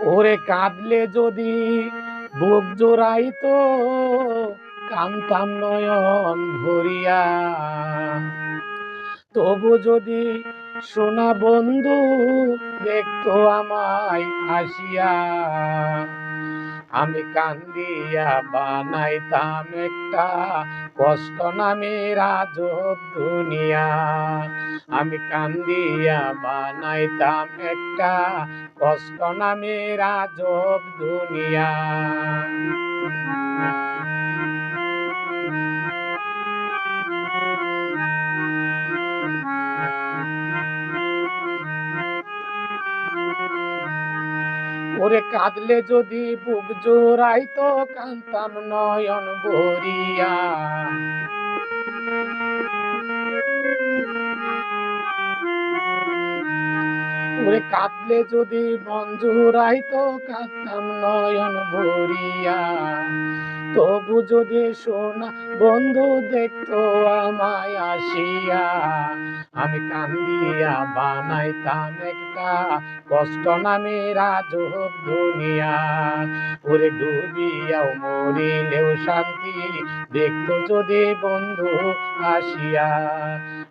ওরে কাঁদলে যদি বুক জোড়াইতো কান্তাম নয়ন ভরিয়া। তবু যদি সোনা বন্ধু দেখতো আমায় হাসিয়া। আমি কান্দিয়া বানাইতাম একটা কষ্ট নামে রাজব দুনিয়া। আমি কান্দিয়া বানাইতাম একটা কষ্ট নামে রাজব দুনিয়া। ওরে কাঁদলে যদি বুক জোড়াইতো কান্তাম নয়ন ভরিয়া। ওরে কাঁদলে যদি মন জোড়াইতো কাঁদতাম নয়ন ভরিয়া। তবু যদি শোনা বন্ধু দেখতো আমায় আসিয়া। আমি কান্দিয়া বানাইতাম একটা কষ্ট নামে রাজব দুনিয়া। ওরে ডুবিয়াও মরিলেও শান্তি। দেখতো যদি বন্ধু আসিয়া,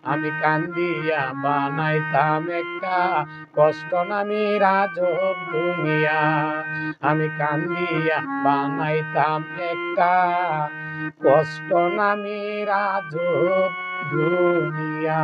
আমি কান্দিয়া বানাইতাম একটা কষ্ট নামে রাজব দুনিয়া। আমি কান্দিয়া বানাইতাম একটা কষ্ট নামে রাজব দুনিয়া।